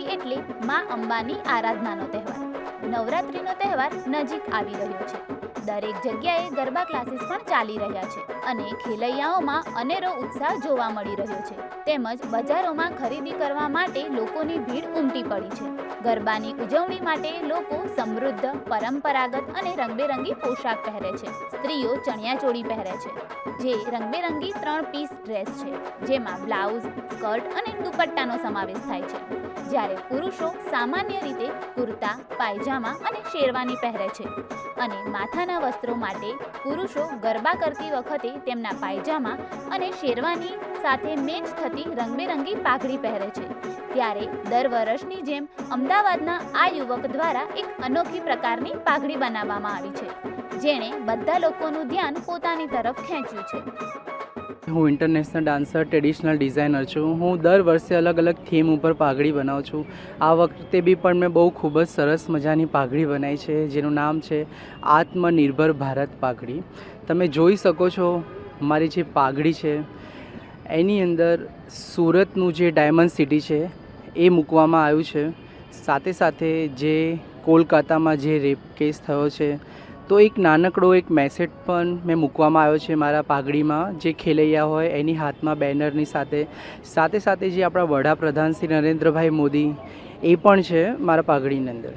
શક્તિ એટલે મા અંબાની આરાધનાનો તહેવાર. નવરાત્રિનો તહેવાર નજીક આવી રહ્યો છે. દરેક જગ્યાએ ગરબા ક્લાસીસ પણ ચાલી રહ્યા છે અને ખેલૈયાઓમાં અનેરો ઉત્સાહ જોવા મળી રહ્યો છે. તેમજ બજારોમાં ખરીદી કરવા માટે લોકોની ભીડ ઉમટી પડી છે. ગરબાની ઉજવણી માટે લોકો સમૃદ્ધ, પરંપરાગત અને રંગબેરંગી પોશાક પહેરે છે. સ્ત્રીઓ ચણિયાચોળી પહેરે છે, જે રંગબેરંગી ત્રણ પીસ ડ્રેસ છે, જેમાં બ્લાઉઝ, સ્કર્ટ અને દુપટ્ટાનો સમાવેશ થાય છે. જ્યારે પુરુષો સામાન્ય રીતે કુર્તા, પાયજામા અને શેરવાની પહેરે છે. અને માથાના વસ્ત્રો માટે પુરુષો ગરબા કરતી વખતે તેમના પાયજામા અને શેરવાની સાથે મેચ થતી રંગબેરંગી પાઘડી પહેરે છે. ત્યારે દર વર્ષની જેમ અમદાવાદના આ યુવક દ્વારા એક અનોખી પ્રકારની પાઘડી બનાવવામાં આવી છે, જેણે બધા લોકોનું ધ્યાન પોતાની તરફ ખેંચ્યું છે. હું ઇન્ટરનેશનલ ડાન્સર ટ્રેડિશનલ ડિઝાઇનર છું. હું દર વર્ષે અલગ અલગ થીમ ઉપર પાઘડી બનાવું છું. આ વખતે બી પણ મેં બહુ ખૂબ જ સરસ મજાની પાઘડી બનાવી છે, જેનું નામ છે આત્મનિર્ભર ભારત પાઘડી. તમે જોઈ શકો છો મારી જે પાઘડી છે, એની અંદર સુરતનું જે ડાયમંડ સિટી છે, એ મૂકવામાં આવ્યું છે. સાથે સાથે જે કોલકાતામાં જે રેપ કેસ થયો છે તો એક નાનકડો એક મેસેજ પણ મેં મૂકવામાં આવ્યો છે મારા પાઘડીમાં. જે ખેલૈયા હોય, એની હાથમાં બેનરની સાથે. સાથે સાથે જે આપણા વડાપ્રધાન શ્રી નરેન્દ્રભાઈ મોદી, એ પણ છે મારા પાઘડીની અંદર.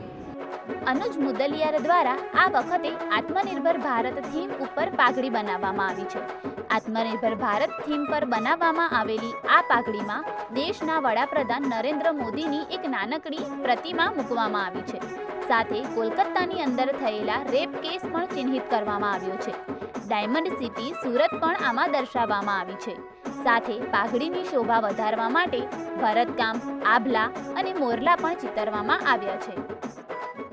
અનુજ મુદલિયાર દ્વારા આ વખતે આત્મનિર્ભર ભારત થીમ ઉપર પાઘડી બનાવવામાં આવી છે. આત્મનિર્ભર ભારત થીમ પર બનાવવામાં આવેલી આ પાઘડીમાં દેશના વડાપ્રધાન નરેન્દ્ર મોદીની એક નાનકડી પ્રતિમા મૂકવામાં આવી છે. સાથે કોલકાતાની અંદર થયેલા રેપ કેસ પણ ચિહ્નિત કરવામાં આવ્યો છે. ડાયમંડ સિટી સુરત પણ આમાં દર્શાવવામાં આવી છે. સાથે પાઘડીની શોભા વધારવા માટે ભરતકામ, આભલા અને મોરલા પણ ચિતરવામાં આવ્યા છે.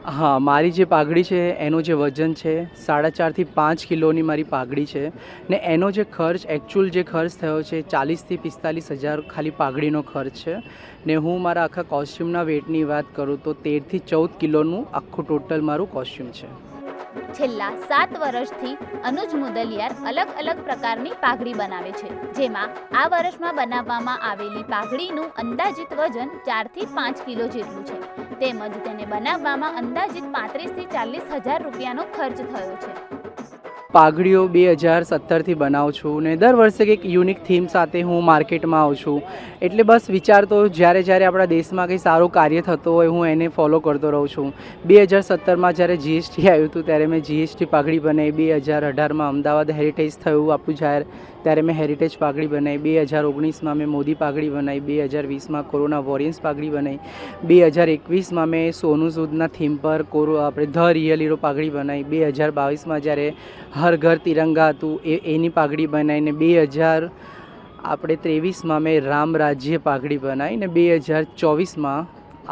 હા, મારી જે પાઘડી છે, એનું જે વજન છે, સાડા ચારથી પાંચ કિલોની મારી પાઘડી છે ને એનો જે ખર્ચ એકચ્યુઅલ જે ખર્ચ થયો છે ચાલીસથી પિસ્તાલીસ હજાર ખાલી પાઘડીનો ખર્ચ છે ને હું મારા આખા કોસ્ચ્યુમના વેટની વાત કરું તો તેરથી ચૌદ કિલોનું આખું ટોટલ મારું કોસ્ચ્યુમ છે. છેલ્લા સાત વર્ષથી અનુજ મુદલિયાર અલગ અલગ પ્રકારની પાઘડી બનાવે છે, જેમાં આ વર્ષમાં બનાવવામાં આવેલી પાઘડીનું અંદાજિત વજન ચારથી પાંચ કિલો જેટલું છે. તેમજ તેને બનાવવામાં અંદાજિત પાંત્રીસથી ચાલીસ હજાર રૂપિયાનો ખર્ચ થયો છે. પાઘડીઓ બે હજાર સત્તરથી બનાવું છું ને દર વર્ષે કંઈક યુનિક થીમ સાથે હું માર્કેટમાં આવું છું. એટલે બસ વિચાર તો જ્યારે જ્યારે આપણા દેશમાં કંઈ સારું કાર્ય થતો હોય હું એને ફોલો કરતો રહું છું. બે હજાર સત્તરમાં જ્યારે જીએસટી આવ્યું હતું ત્યારે મેં જીએસટી પાઘડી બનાવી. બે હજાર અઢારમાં અમદાવાદ હેરિટેજ થયું આપણું જાહેર ત્યારે મેં હેરિટેજ પાઘડી બનાવી, બે હજાર ઓગણીસમાં મેં મોદી પાઘડી બનાવી, બે હજાર વીસમાં કોરોના વોરિયન્સ પાઘડી બનાવી, બે હજાર એકવીસમાં મેં સોનુ સૂદના થીમ પર કોરો આપણે ધ રિયલ હીરો પાઘડી બનાવી, બે હજાર બાવીસમાં જ્યારે હર ઘર તિરંગા હતું, એ એની પાઘડી બનાવીને બે હજાર આપણે ત્રેવીસમાં મેં રામ રાજ્ય પાઘડી બનાવી ને બે હજાર ચોવીસમાં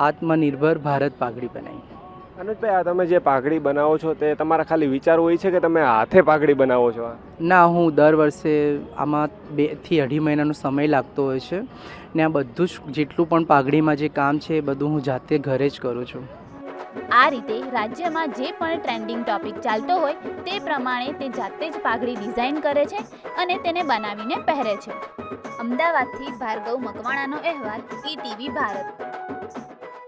આત્મનિર્ભર ભારત પાઘડી બનાવી. અનુજભાઈ આ તમે જે પાઘડી બનાવો છો તે તમારા ખાલી વિચાર હોય છે કે તમે હાથે પાઘડી બનાવો છો? ના હું દર વર્ષે આમાં બેથી અઢી મહિનાનો સમય લાગતો હોય છે ને આ બધું જ જેટલું પણ પાઘડીમાં જે કામ છે એ બધું હું જાતે ઘરે જ કરું છું. આ રીતે રાજ્યમાં જે પણ ટ્રેન્ડિંગ ટોપિક ચાલતો હોય તે પ્રમાણે તે જાતે જ પાઘડી ડિઝાઇન કરે છે અને તેને બનાવીને પહેરે છે. અમદાવાદથી ભાર્ગવ મકવાણાનો અહેવાલ ઈટીવી ભારત.